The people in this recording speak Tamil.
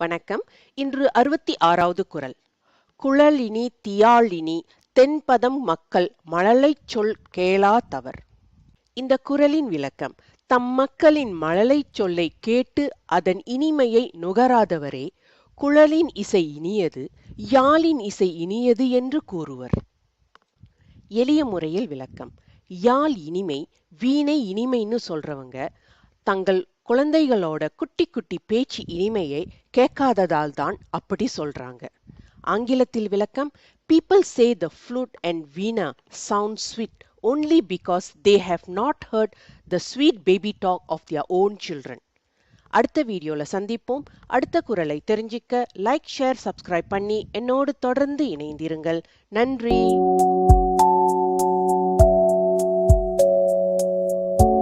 வணக்கம். இன்று அறுபத்தி ஆறாவது குரல். குழலினி தியாழினி தென்பதம் மக்கள் மழலை சொல் கேளா தவர். இந்த குரலின் விளக்கம் தம் மக்களின் மழலை சொல்லை கேட்டு அதன் இனிமையை நுகராதவரே குழலின் இசை இனியது யாழின் இசை இனியது என்று கூறுவர். எளிய முறையில் விளக்கம் யாழ் இனிமை வீணை இனிமைன்னு சொல்றவங்க தங்கள் குழந்தைகளோட குட்டி குட்டி பேச்சு இனிமையை கேட்காததால் தான் அப்படி சொல்றாங்க. ஆங்கிலத்தில் விளக்கம் people say the flute and veena sound sweet only because they have not heard the sweet baby talk of their own children அடுத்த வீடியோல சந்திப்போம். அடுத்த குரலை தெரிஞ்சிக்க லைக் ஷேர் சப்ஸ்கிரைப் பண்ணி என்னோடு தொடர்ந்து இணைந்திருங்கள். நன்றி.